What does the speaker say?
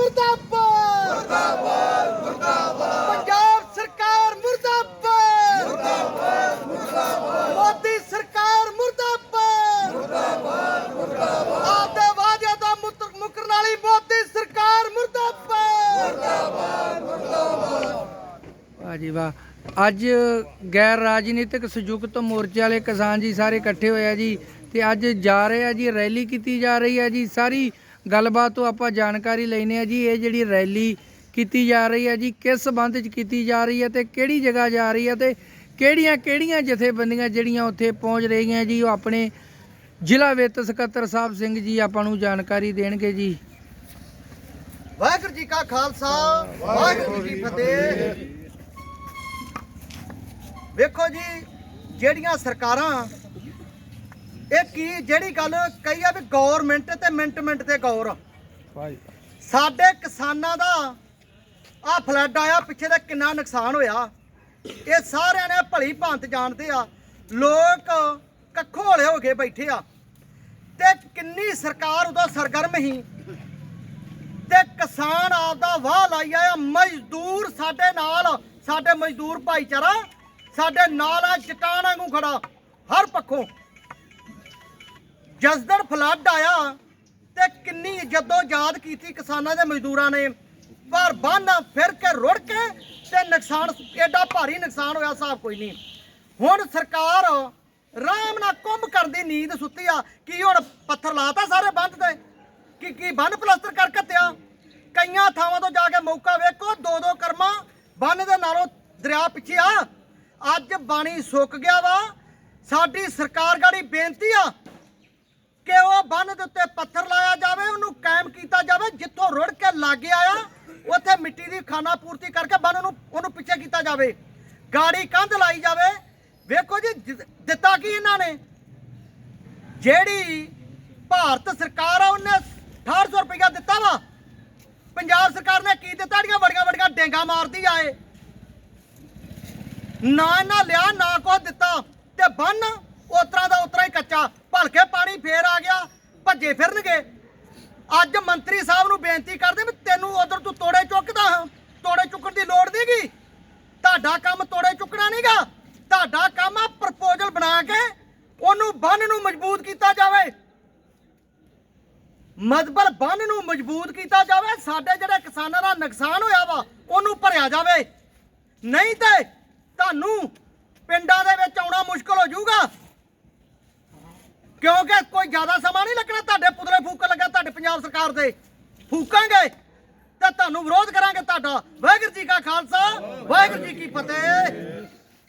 ਮੁਰਦਾਬਾਦ। ਮੁਰਦਾਬਾਦ ਮੁਰਦਾਬਾਦ ਪੰਜਾਬ ਸਰਕਾਰ ਮੁਰਦਾਬਾਦ। ਮੁਰਦਾਬਾਦ ਮੁਰਦਾਬਾਦ। ਮੋਦੀ ਸਰਕਾਰ ਮੁਰਦਾਬਾਦ। ਮੁਰਦਾਬਾਦ ਮੁਰਦਾਬਾਦ। ਆਪਦੇ ਵਾਅਦਿਆਂ ਦਾ ਮੁੱਤ- ਮੁਕਰਨ ਵਾਲੀ ਮੋਦੀ ਸਰਕਾਰ ਮੁਰਦਾਬਾਦ। ਵਾਹ ਜੀ ਵਾਹ ਅੱਜ ਗੈਰ ਰਾਜਨੀਤਿਕ ਸੰਯੁਕਤ ਮੋਰਚੇ ਵਾਲੇ ਕਿਸਾਨ ਜੀ ਸਾਰੇ ਇਕੱਠੇ ਹੋਏ ਆ ਜੀ ਤੇ ਅੱਜ ਜਾ ਰਹੇ ਆ ਜੀ ਰੈਲੀ ਕੀਤੀ ਜਾ ਰਹੀ ਹੈ ਜੀ ਸਾਰੀ ਗੱਲਬਾਤ ਤੋਂ ਆਪਾਂ ਜਾਣਕਾਰੀ ਲੈਨੇ ਆ ਜੀ, ਇਹ ਜਿਹੜੀ ਰੈਲੀ ਕੀਤੀ ਜਾ ਰਹੀ ਹੈ ਜੀ, ਕਿਸ ਸੰਬੰਧ ਚ ਕੀਤੀ ਜਾ ਰਹੀ ਹੈ ਤੇ ਕਿਹੜੀ ਜਗ੍ਹਾ ਜਾ ਰਹੀ ਹੈ ਤੇ ਕਿਹੜੀਆਂ ਕਿਹੜੀਆਂ ਜਥੇਬੰਦੀਆਂ ਜਿਹੜੀਆਂ ਉੱਥੇ ਪਹੁੰਚ ਰਹੀਆਂ ਜੀ, ਉਹ ਆਪਣੇ ਜ਼ਿਲ੍ਹਾ ਵਿੱਤ ਸਕੱਤਰ ਸਾਹਿਬ ਸਿੰਘ ਜੀ ਆਪਾਂ ਨੂੰ ਜਾਣਕਾਰੀ ਦੇਣਗੇ ਜੀ। ਵਾਹਿਗੁਰੂ ਜੀ ਕਾ ਖਾਲਸਾ, ਵਾਹਿਗੁਰੂ ਜੀ ਫਤਿਹ। ਵੇਖੋ ਜੀ, ਜਿਹੜੀਆਂ ਸਰਕਾਰਾਂ ਇਹ ਕੀ ਜਿਹੜੀ ਗੱਲ ਕਹੀ ਆ ਵੀ ਗਵਰਨਮੈਂਟ ਤੇ ਮਿੰਟ ਮਿੰਟ ਤੇ ਗੌਰ। ਸਾਡੇ ਕਿਸਾਨਾਂ ਦਾ ਆ ਫਲੱਡ ਆਇਆ ਪਿੱਛੇ ਦਾ ਕਿੰਨਾ ਨੁਕਸਾਨ ਹੋਇਆ। ਇਹ ਸਾਰਿਆਂ ਨੇ ਭਲੀ ਭਾਂਤ ਜਾਣਦੇ ਆ ਲੋਕ ਕੱਖੋਂ ਵਾਲੇ ਹੋ ਕੇ ਬੈਠੇ ਆ। ਤੇ ਕਿੰਨੀ ਸਰਕਾਰ ਉਦੋਂ ਸਰਗਰਮ ਸੀ। ਤੇ ਕਿਸਾਨ ਆਪਦਾ ਵਾਹ ਲਾਈ ਆਇਆ ਮਜ਼ਦੂਰ ਸਾਡੇ ਨਾਲ ਸਾਡੇ ਮਜ਼ਦੂਰ ਭਾਈਚਾਰਾ ਸਾਡੇ ਨਾਲ ਆ ਚਟਾਨ ਵਾਂਗੂ ਖੜਾ ਹਰ ਪੱਖੋਂ। ਜਸਦਨ ਫਲੱਡ ਆਇਆ ਤੇ ਕਿੰਨੀ ਜਦੋਂ ਯਾਦ ਕੀਤੀ ਕਿਸਾਨਾਂ ਦੇ ਮਜ਼ਦੂਰਾਂ ਨੇ। ਪਰ ਬੰਨ ਫਿਰ ਕੇ ਰੁੜ ਕੇ ਤੇ ਨੁਕਸਾਨ ਐਡਾ ਭਾਰੀ ਨੁਕਸਾਨ ਹੋਇਆ ਹਿਸਾਬ ਕੋਈ ਨਹੀਂ। ਹੁਣ ਸਰਕਾਰ ਰਾਮ ਨਾਲ ਕੁੰਭ ਕਰਦੀ ਨੀਂਦ ਸੁੱਤੀ ਆ। ਕੀ ਹੁਣ ਪੱਥਰ ਲਾਤਾ ਸਾਰੇ ਬੰਦ ਤੇ? ਕੀ ਕੀ ਬੰਨ ਪਲਾਸਟਰ ਕਰ ਘੱਤਿਆ ਕਈਆਂ ਥਾਵਾਂ ਤੋਂ ਜਾ ਕੇ ਮੌਕਾ ਵੇਖੋ ਦੋ ਦੋ ਕਰਮਾ ਬੰਨ ਦੇ ਨਾਲੋਂ ਦਰਿਆ ਪਿੱਛੇ ਆ। ਅੱਜ ਬਾਣੀ ਸੁੱਕ ਗਿਆ ਵਾ। ਸਾਡੀ ਸਰਕਾਰ ਗਾੜੀ ਬੇਨਤੀ ਆ ਕਿ ਉਹ ਬੰਨ ਦੇ ਉੱਤੇ ਪੱਥਰ ਲਾਇਆ ਜਾਵੇ, ਉਹਨੂੰ ਕਾਇਮ ਕੀਤਾ ਜਾਵੇ, ਜਿੱਥੋਂ ਰੁੜ ਕੇ ਲਾਗੇ ਆਇਆ, ਉੱਥੇ ਮਿੱਟੀ ਦੀ ਖਾਨਾ ਪੂਰਤੀ ਕਰਕੇ ਬੰਨ ਨੂੰ ਉਹਨੂੰ ਪਿੱਛੇ ਕੀਤਾ ਜਾਵੇ। ਗਾੜੀ ਕੰਧ ਲਾਈ ਜਾਵੇ। ਵੇਖੋ ਜੀ ਦਿੱਤਾ ਕੀ ਇਹਨਾਂ ਨੇ? ਜਿਹੜੀ ਭਾਰਤ ਸਰਕਾਰ ਆ, ਉਹਨੇ 6800 ਰੁਪਇਆ ਦਿੱਤਾ ਵਾ। ਪੰਜਾਬ ਸਰਕਾਰ ਨੇ ਕੀ ਦਿੱਤਾ? ਜਿਹੜੀਆਂ ਵੱਡੀਆਂ ਵੱਡੀਆਂ ਡੇਂਗਾ ਮਾਰਦੀ ਆਏ। ਨਾ ਨਾ ਲਿਆ, ਨਾ ਕੋ ਦਿੱਤਾ। ਤੇ ਬੰਨ ਉਤਰਾ ਦਾ ਉਤਰਾ ਹੀ ਕੱਚਾ। ਭਲਕੇ ਪਾਣੀ ਫੇਰ ਭੱਜੇ ਫਿਰਨਗੇ, ਅੱਜ ਮੰਤਰੀ ਸਾਹਿਬ ਨੂੰ ਬੇਨਤੀ ਕਰਦੇ ਵੀ ਤੈਨੂੰ ਉਧਰ ਤੂੰ ਤੋੜੇ ਚੁੱਕਦਾ ਤੋੜੇ ਚੁੱਕਣ ਦੀ ਲੋੜ ਨਹੀਂਗੀ ਤੁਹਾਡਾ ਕੰਮ ਤੋੜੇ ਚੁੱਕਣਾ ਨਹੀਂਗਾ ਤੁਹਾਡਾ ਕੰਮ ਆ ਪ੍ਰਪੋਜ਼ਲ ਬਣਾ ਕੇ ਉਹਨੂੰ ਬੰਨ ਨੂੰ ਮਜ਼ਬੂਤ ਕੀਤਾ ਜਾਵੇ। ਮਜ਼ਬਲ ਬੰਨ ਨੂੰ ਮਜ਼ਬੂਤ ਕੀਤਾ ਜਾਵੇ, ਸਾਡੇ ਜਿਹੜੇ ਕਿਸਾਨਾਂ ਦਾ ਨੁਕਸਾਨ ਹੋਇਆ ਵਾ, ਉਹਨੂੰ ਭਰਿਆ ਜਾਵੇ। ਨਹੀਂ ਤੇ ਤੁਹਾਨੂੰ ਪਿੰਡਾਂ ਦੇ ਵਿੱਚ ਆਉਣਾ ਮੁਸ਼ਕਲ ਹੋ ਜਾਊਗਾ। ਕਿਉਂਕਿ ਕੋਈ ਜ਼ਿਆਦਾ ਸਮਾਂ ਨਹੀਂ ਲੱਗਣਾ, ਤੁਹਾਡੇ ਪੁਤਲੇ ਫੂਕਣ ਲੱਗਾ, ਤੁਹਾਡੇ ਪੰਜਾਬ ਸਰਕਾਰ ਦੇ ਫੂਕਾਂਗੇ ਤੇ ਤੁਹਾਨੂੰ ਵਿਰੋਧ ਕਰਾਂਗੇ ਤੁਹਾਡਾ। ਵਾਹਿਗੁਰੂ ਜੀ ਕਾ ਖਾਲਸਾ, ਵਾਹਿਗੁਰੂ ਜੀ ਕੀ ਫਤਿਹ।